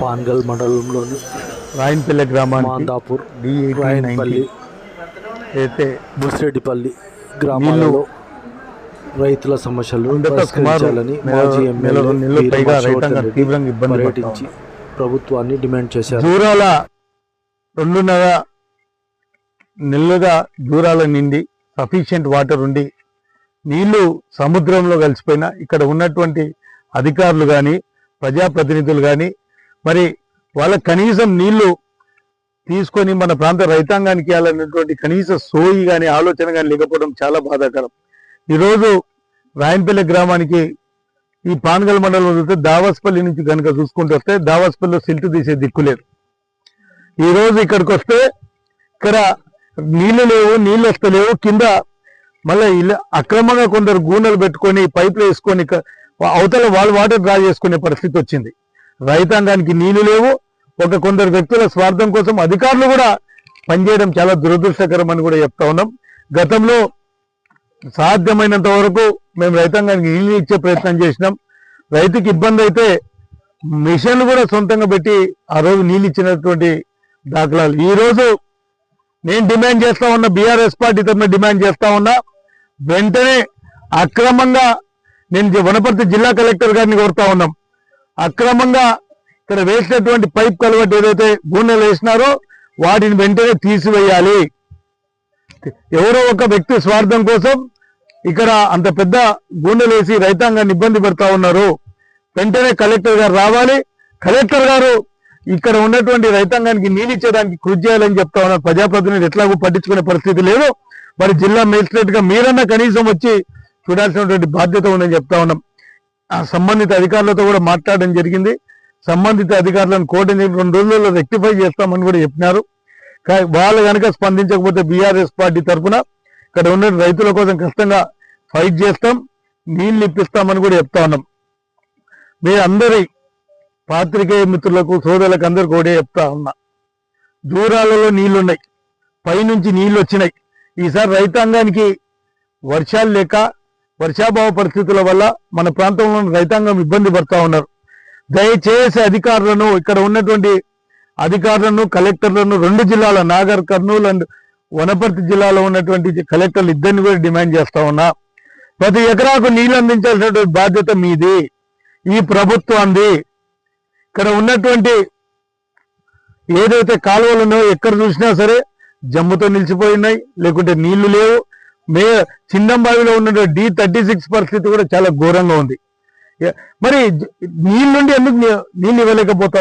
పాన్గల్ మండలంలోని రాయన్పల్లె గ్రామానికి మాందాపూర్ రాయన్పల్లి అయితే ముసిరెడ్డిపల్లి గ్రామాలలో రైతుల సమస్యలు పరిష్కరించాలని నెల- మాజీ ఎమ్మెల్యే తీవ్రంగా పర్యటించి ప్రభుత్వాన్ని డిమాండ్ చేశారు. దూరాల రెండున్నర నెలలుగా దూరాల నిండి సఫిషియెంట్ వాటర్ ఉండి నీళ్ళు సముద్రంలో కలిసిపోయిన ఇక్కడ ఉన్నటువంటి అధికారులు కానీ ప్రజాప్రతినిధులు కానీ మరి వాళ్ళ కనీసం నీళ్ళు తీసుకొని మన ప్రాంత రైతాంగానికి ఇవ్వాలన్నటువంటి కనీస సోయి కానీ ఆలోచన కానీ లేకపోవడం చాలా బాధాకరం. ఈరోజు రాయన్పల్లి గ్రామానికి ఈ పాన్గల్ మండలం చూస్తే దావాస్పల్లి నుంచి కనుక చూసుకుంటూ వస్తే దావాస్పల్లిలో సిల్ట్ తీసే దిక్కు లేదు. ఈరోజు ఇక్కడికి వస్తే ఇక్కడ నీళ్ళు లేవు నీళ్ళు వస్తలేవు కింద మళ్ళీ ఇలా అక్రమంగా కొందరు గూనెలు పెట్టుకొని పైపులు వేసుకొని అవతల వాళ్ళు వాటర్ డ్రా చేసుకునే పరిస్థితి వచ్చింది. రైతాంగానికి నీళ్ళు లేవు. ఒక కొందరు వ్యక్తుల స్వార్థం కోసం అధికారులు కూడా పనిచేయడం చాలా దురదృష్టకరం అని కూడా చెప్తా ఉన్నాం. గతంలో సాధ్యమైనంత వరకు మేము రైతాంగానికి నీళ్ళు ఇచ్చే ప్రయత్నం చేసినాం. రైతుకి ఇబ్బంది అయితే మిషన్లు కూడా సొంతంగా పెట్టి ఆ రోజు నీళ్ళు ఇచ్చినటువంటి దాఖలాలు. ఈరోజు నేను డిమాండ్ చేస్తా ఉన్నా బీఆర్ఎస్ పార్టీ తరఫున డిమాండ్ చేస్తా ఉన్నా వెంటనే అక్రమంగా నేను జ- వనపర్తి జిల్లా కలెక్టర్ గారిని కోరుతా ఉన్నాం. అక్రమంగా ఇక్కడ వేసినటువంటి పైప్ కలవట్ ఏదైతే గూనెలు వేసినారో వాటిని వెంటనే తీసివేయాలి. ఎవరో ఒక వ్యక్తి స్వార్థం కోసం ఇక్కడ అంత పెద్ద గూండెలు వేసి రైతాంగాన్ని ఇబ్బంది పెడతా ఉన్నారు. వెంటనే కలెక్టర్ గారు రావాలి. కలెక్టర్ గారు ఇక్కడ ఉన్నటువంటి రైతాంగానికి నీళ్ళు ఇచ్చేదానికి కృషి చేయాలని చెప్తా ఉన్నారు. ప్రజాప్రతినిధులు ఎట్లాగూ పట్టించుకునే పరిస్థితి లేదు. మరి జిల్లా మేజిస్ట్రేట్గా మీరన్నా కనీసం వచ్చి చూడాల్సినటువంటి బాధ్యత ఉందని చెప్తా ఉన్నాం. సంబంధిత అధికారులతో కూడా మాట్లాడడం జరిగింది. సంబంధిత అధికారులను కోఆర్డినేట్ రెండు రోజుల్లో రెక్టిఫై చేస్తామని కూడా చెప్పినారు. వాళ్ళు కనుక స్పందించకపోతే బీఆర్ఎస్ పార్టీ తరఫున ఇక్కడ ఉన్న రైతుల కోసం కష్టంగా ఫైట్ చేస్తాం నీళ్ళు ఇప్పిస్తామని కూడా చెప్తా ఉన్నాం. మీ అందరి పాత్రికేయ మిత్రులకు సోదరులకు అందరికి కూడా చెప్తా ఉన్నా. దూరాలలో నీళ్ళున్నాయి పైనుంచి నీళ్ళు వచ్చినాయి ఈసారి రైతాంగానికి వర్షాలు లేక వర్షాభావ పరిస్థితుల వల్ల మన ప్రాంతంలో రైతాంగం ఇబ్బంది పడతా ఉన్నారు. దయచేసి అధికారులను ఇక్కడ ఉన్నటువంటి అధికారులను కలెక్టర్లను రెండు జిల్లాల నాగర్ కర్నూలు అండ్ వనపర్తి జిల్లాలో ఉన్నటువంటి కలెక్టర్లు ఇద్దరిని కూడా డిమాండ్ చేస్తా ఉన్నా. ప్రతి ఎకరాకు నీళ్ళు అందించాల్సినటువంటి బాధ్యత మీది. ఈ ప్రభుత్వంది ఇక్కడ ఉన్నటువంటి ఏదైతే కాలువలు ఉన్నాయో ఎక్కడ చూసినా సరే జమ్ముతో నిలిచిపోయి ఉన్నాయి లేకుంటే నీళ్ళు లేవు. మే చిన్నంబావిలో ఉన్న డి థర్టీ సిక్స్ పరిస్థితి కూడా చాలా ఘోరంగా ఉంది. మరి నీళ్ళుండి ఎందుకు నీళ్ళు ఇవ్వలేకపోతాం